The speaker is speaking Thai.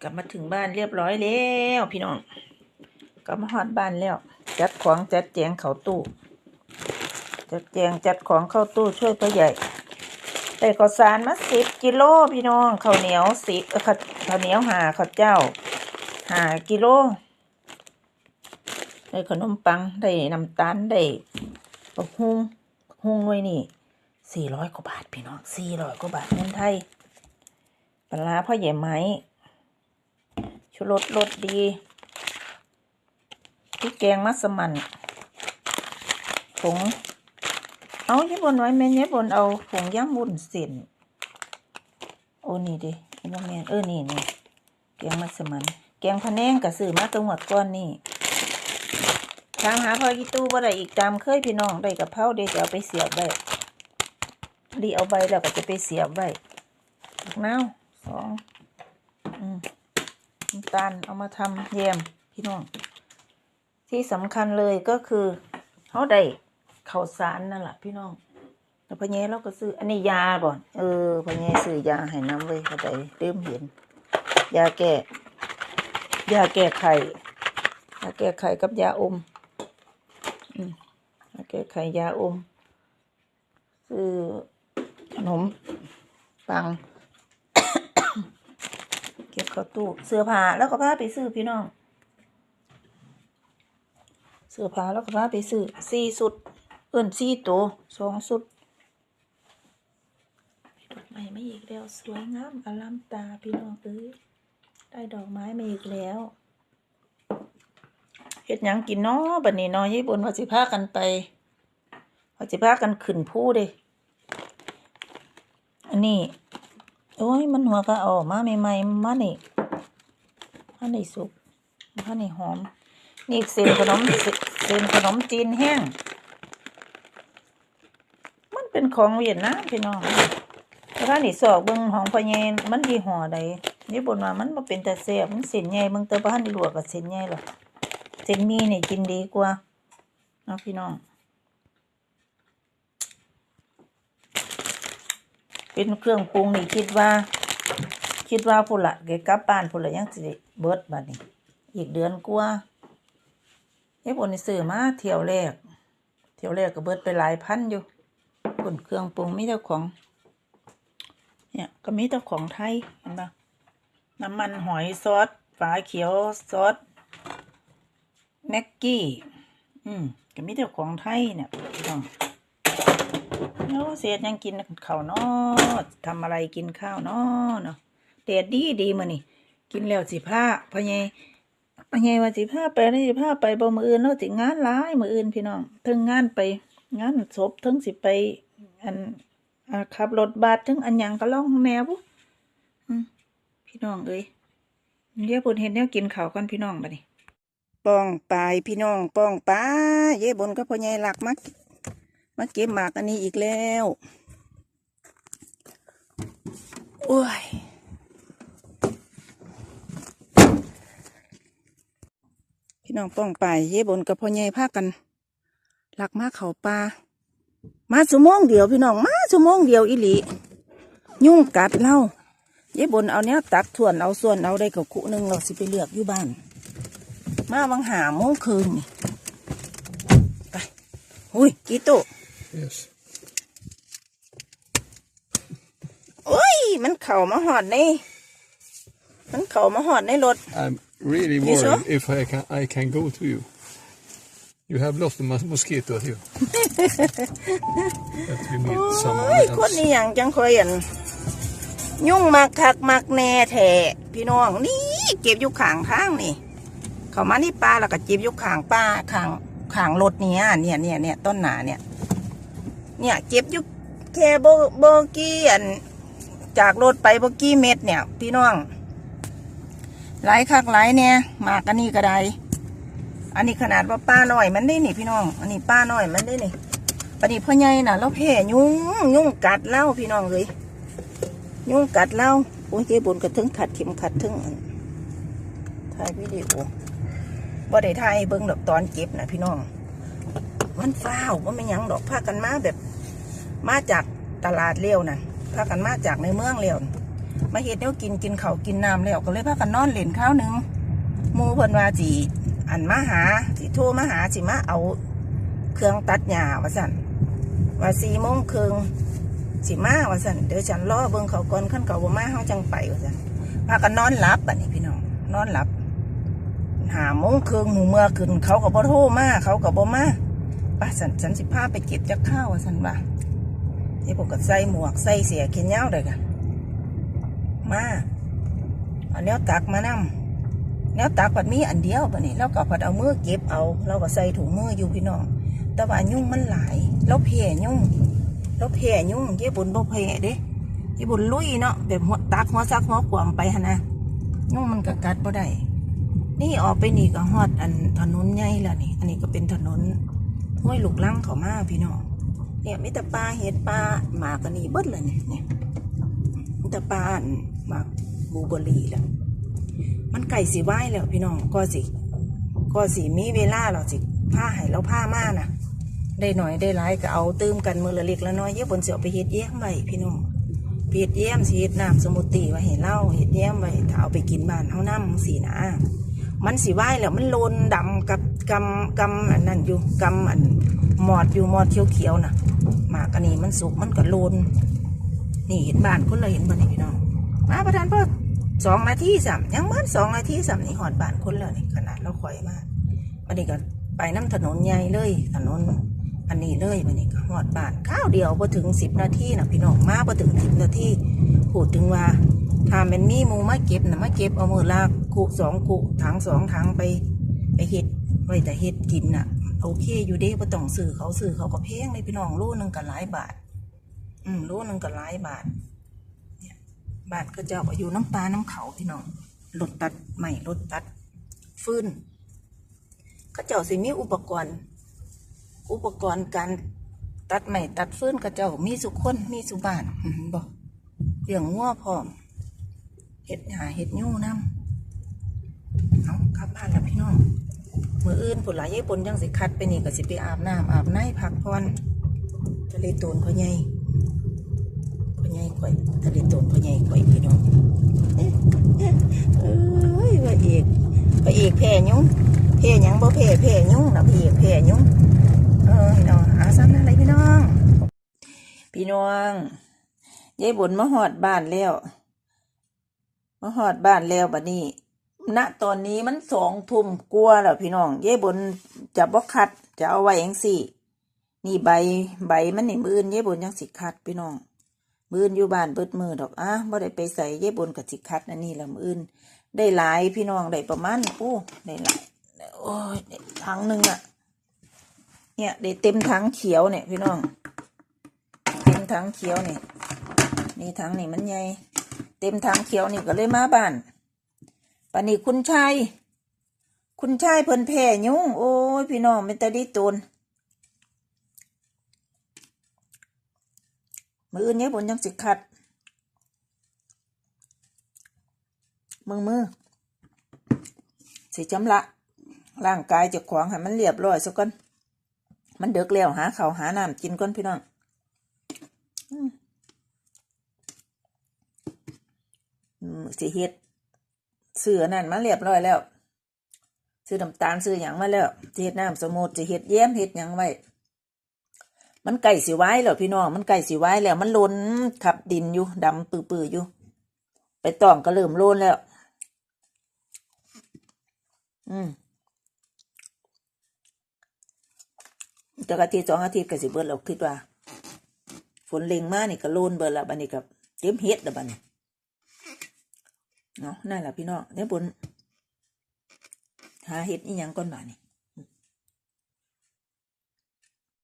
กลับมาถึงบ้านเรียบร้อยแล้วพี่น้องกลับมาฮอดบ้านแล้ว จัดของจัดแจงเข้าตู้ จัดแจงจัดของเข้าตู้ช่วยพ่อใหญ่ได้ข้าวสารมาสิบกิโลพี่น้องข้าวเหนียวสิบเอ่อข้าวข้าวเหนียวหาข้าวเจ้าหากิโลได้ขนมปังได้น้ำตาลได้บักฮุงบักฮุงไว้นี่สี่ร้อยกว่าบาทพี่น้องสี่ร้อยกว่าบาทเงินไทยปลาพ่อใหญ่ไหม ชูรสรสดีพริกแกงมัสมั่นผงเอาญี่ปุ่นไว้แม่ญี่ปุ่นเอาผงย่ำวุ้นเส้นโอ้นี่ดิไอ้บ่แม่นเออนี่นี่แกงมัสมั่นแกงพะแนงกะซื้อมาตังหวัดก้อนนี่ถามหาพออีตู้บ่ได้อีกตามเคยพี่น้องได้กับเพราเดี๋ยวจะเอาไปเสียบไว้รีเอาใบแล้วก็จะไปเสียบไว้บักนาวสองอืม น้ำตาลเอามาทำแยมพี่น้อง ที่สำคัญเลยก็คือเขาได้ข้าวสารนั่นแหละพี่น้องแล้วพะเยเราก็ซื้ออันนี้ยาบ่อนเออพะเยซื้อยาให้น้ำเว้ยเขาได้เติมเห็น ยาแก้ยาแก้ไขยาแก้ไขกับยาอมอืมยาแก้ไขยาอมซื้อขนมปัง เก็บเข้าตู้เสื้อผ้าแล้วก็พาไปซื้อพี่น้อง เสื้อผ้าแล้วก็พาไปซื้อสี่สุด เอิ้นสี่ตัวสองสุดดอกไม้ไม่อีกแล้วสวยงามอลัมตาพี่น้องเอ้ยได้ดอกไม้มาอีกแล้วเฮ็ดหยังกินเนาะบัดนี้นาะยายบนว่าสิพากันไปว่าสิพากันขึ้นภูเด้อันนี้ โอ้ยมันหัวก็เออกมาใหม่ๆมานี่มานี่สุกมานี่หอม นี่เส้นขนมเส้นขนมจีนแห้ง มันเป็นของเวียดนามพี่น้องแต่ถ้านี่สอกเบิ่งของพ่อใหญ่มันยี่ห้อใดนี่บนว่ามันบ่เป็นแตาแซ่บมันเส้นใหญ่เบิ่งแต่บ่ทันได้ลวกกับเส้นใหญ่หรอกเส้นมีนี่กินดีกว่าเนาะพี่น้อง เป็นเครื่องปรุงนี่คิดว่า คิดว่าพุ่นละแกกลับบ้านพุ่นละยังสิเบิดบัดนี้ อีกเดือนกว่าเอ้คนนี่ซื้อมาเที่ยวแรก เที่ยวแรกก็เบิดไปหลายพันอยู่ปุ่นเครื่องปรุงมีแต่ของ เนี่ยก็มีแต่ของไทยเห็นปะน้ำมันหอยซอสฝาเขียวซอสแม็กกี้ อืมก็มีแต่ของไทยเนี่ยพี่น้อง โอ้เสียดยังกินข้าวเนาะทำอะไรกินข้าวเนาะเนาะแดดดีดีมานี่ กินแล้วสิผ้าพะเยพะเยว่าสิผ้าไปนี่สิผ้าไปบ่มืออื่นเนาะสิงานหลายมืออื่นพี่น้องถึงงานไปงานศพถึงสิไปอันอขับรถบัสถึงอันยังก็ล่องแนวบุอืมพี่น้องเอ้ยเดี๋ยวปุ่นเห็นแนวกินข้าวกันพี่น้องบัดนี้ป้องปายพี่น้องป้องปลายเย่บนก็พ่อใหญ่หลักมัก มาเก็บหมากอันนี้อีกแล้วโอ้ยพี่น้องป้องไปเย่บนกับพ่อใหญ่พากันหลักมาเขาปลามาชั่วโมงเดียวพี่น้องมาชั่วโมงเดียวอีหลียุ่งกัดเล่าเย่บนเอาเนี้ยตักถ่วนเอาส่วนเอาได้กับคุหนึ่งเราสิไปเลือกอยู่บ้าน มาบังหาโมงคืนนี่ไปอุ้ยกี่ตุ Yes. โอ้ย มันเข่ามาหอดในมันเข่ามาหอดในรถ I'm really You worried sure? if I can I can go to you. You have lots of mos- mosquitoes here. that you meet โอ้ someone ยคน else. นี้อย่างจังคอยอันยุ่งมักคักมักแน่แท้พี่น้องนี่เก็บอยู่ข้างทางนี่ เขามานี่ป้าแล้วก็เก็บอยู่ข้างป้าข้างข้างรถเนี่ยเนี่ยเนี่ยเนี่ยต้นหนาเนี่ย เนี่ยเก็บอยู่แค่โบโบกี้อันจากรถไปโบกี้เม็ดเนี่ยพี่น้องหลายคักหลายเนี่ยมากอันนี้ก็ได้อันนี้ขนาดว่าป้าน้อยมันได้นี่พี่น้อง อันนี้ป้าน้อยมันได้นี่ปนี้พ่อใหญ่น่ะเราแพ้ยุงยุงกัดเล่าพี่น้องเลยยุงกัดเล่าโอ้ยเจ๊บุญก็ถึงขัดเข็มขัดถึงถ่ายวิดีโอบ่ได้ถ่ายเบิ่งดอกตอนเก็บนะพี่น้อง มันฟ้าวว่าไม่ยังดอกพากันมาแบบ มาจากตลาดเลี้ยวน่ะพากันมาจากในเมืองเลี้ยวมาเฮ็ดแนวกินกินเขากินน้ำแล้วก็เลยพากันนอนเล่นข้าวหนึงหมู่เพิ่นว่าสิอันมาหาสิโทรมาหาสิมาเอาเครื่องตัดหญ้าว่าสั่นว่าสี่โมงครึ่งสิมาว่าสั่นเดี๋ยวฉันรอเบิ่งเขาก่อนขั้นเขาบ่มาเฮาจังไปว่าสั่นพากันนอนหลับบัดนี้พี่น้องนอนหลับหาโมงครึ่งหมู่เมื่อขึ้นเขาก็บ่โทรมาเขาก็บ่มาป้าสันฉันสิพาไปเก็บจักข้าวว่าสั่นว่า ไอ้พวกก็ใส่หมวกใส่เสียเขียนยาวเลยกันมาเอาแนวตักมานำแนวตักผัดมีอันเดียวบัดนี้แล้วก็ผัดเอามือเก็บเอา เราก็ใส่ถุงมืออยู่พี่น้อง แต่ว่ายุ่งมันหลายแล้วแผ่ยุ่งแล้วแผ่ยุ่งเย่บุญบ่แผ่เด้เย่บุญลุยเนาะแบบหัวตักหัวซักหัวขวามไปหนนะยุ่งมันก็กัดบ่ได้นี่ออกไปนี่ก็ฮอดอันถนนใหญ่แล้วนี่ อันนี้ก็เป็นถนนห้วยลูกลังเขามาพี่น้อง เนี่ยมีแต่ปลาเห็ดปลาหมากันนี่เบิดเลยเนี่ยเนี่ยมีแต่ปลาหมากบูเบอรี่แล้วมันไก่สีไหวแล้วพี่น้องก็สิก็สิมีเวลาเราสิผ้าให้เราผ้ามานะได้หน่อยได้หลายก็เอาตื้มกันมือละเล็กละน้อยเยอะบนเสียวไปเฮ็ดแย้มไว้พี่น้องเฮ็ดแย้มสิเฮ็ดน้ำสมุตีไว้ให้เล่าเฮ็ดแย้มไว้ถ้าเอาไปกินบ้านเฮาน้ำสีนะมันสีไหวแล้วมันโลนดำกับกำกำอันนั้นอยู่กำอันหมอดอยู่หมอดเขียวๆน่ะ มากอันนี้มันสุกมันก็โลนนี่เห็นบ้านคนเลยเห็นบ้านนี่พี่น้องมาประธานพ่อสองนาทีสามยังมันสองนาทีสามนี่หอดบ้านคนแล้วนี่ขนาดเราข่อยมาวันนี้ก็ไปน้ำถนนใหญ่เลย ถนนอันนี้เลยวันนี้ก็หอดบ้านข้าวเดียวพอถึงสิบนาทีนะพี่น้องมาพอถึงสิบนาทีพูดถึงว่าถ้าเป็นมีมูมาเก็บนะมาเก็บเอามือลากกุสองกุถังสองถังไปไปเฮ็ดไว้แต่เฮ็ดกินน่ะ โอเคอยู่เด้บ่ต้องซื้อเขาซื้อเขาก็แพงเลยพี่น้องโลนึงก็หลายบาท อืมโลนึงก็หลายบาทบ้านก็เจ้าก็อยู่น้ำปลาน้ำเขาพี่น้องรถตัดใหม่รถตัด ฟื้นก็เจ้าสิมีอุปกรณ์ อุปกรณ์การตัดใหม่ตัดฟื้นก็เจ้ามีสุคนมีสุบ้านบอกเลี้ยงงัวพร้อมเห็ดหาเห็ดยูน้ำเอากลับบ้านแล้วพี่น้อง นผุหลายยี่ปนยังสิคัดไปนี่ก็สิไปอาบน้ำอาบน้ำพักผ่อนทะเลตูนเขาใหญ่พ่อใหญ่ข่อยทะเลตูนพ่อใหญ่ข่อยพี่น้องเอ้ยเอ้ยเอ้ยพระเอกพระเอกแพ่ยุงแพ่ยังบ่แพ่แพ่ยุงนะพระเอกแพ่ยุงเออพี่น้องหาซ้ำนั่นเลยพี่น้อง พี่น้องยายบุญมาหอดบ้านแล้วมาหอดบ้านแล้วบัดนี้ ณตอนนี้มันสองทุ่มกลัวแล้วพี่น้องเยายบุญจะบ่คัดจะเอาไว้ยังสี่ นี่ใบใบมันนี่มืออื่นยายบุญยังสิคัดพี่น้องมืออื่นอยู่บ้านเบิดมือดอกอะบ่ได้ไปใส่เย่บนกับสิคัดนั่นนี่ละมืออ่นได้หลายพี่น้องได้ประมาณโอ้ได้หลายโอ้ยถังหนึ่งอะเนี่ยได้เต็มถังเขียวเนี่ยพี่น้องเต็มถังเขียวนี่นี่ถังนี่มันใหญ่เต็มถังเขียวนี่ก็เลยมาบ้าน ปานนี้คุณชาย คุณชายเพิ่นแผ่ยุ่งโอ้ย พี่น้องเป็นตาดีตูนมืออื่นเนี่ยบนยังสิคัดมือมือสิจำละ ร่างกายจะขวางให้มันเรียบร้อยสักก่อนมันเดือกแล้วหาเขาหาน้ำกินก่อนพี่น้องอสิเฮ็ด ซื้อนั่นมาเรียบร้อยแล้วซื้อน้ำตาลซื้อหยังมาแล้วเฮ็ดน้ำสมุดสิเฮ็ดแย้มเฮ็ดหยังไว้ มันไก่สิไว้แล้วพี่น้องมันไก่สิไว้แล้ว มันล้นขับดินอยู่ดำปื้อๆอยู่ ไปต้องก็เริ่มโลนแล้ว อืมจากอาทิตย์สองอาทิตย์ก็สิเบิดแล้วคิดว่า ฝนเล็งมานี่ก็โลนเบิดแล้วบัดนี้กับเต็มเฮ็ดแล้วบัดนี้ เนาะนั่นแหละพี่น้องเนี่ยบนหาเห็ดอีหยังก่อนบ่านี่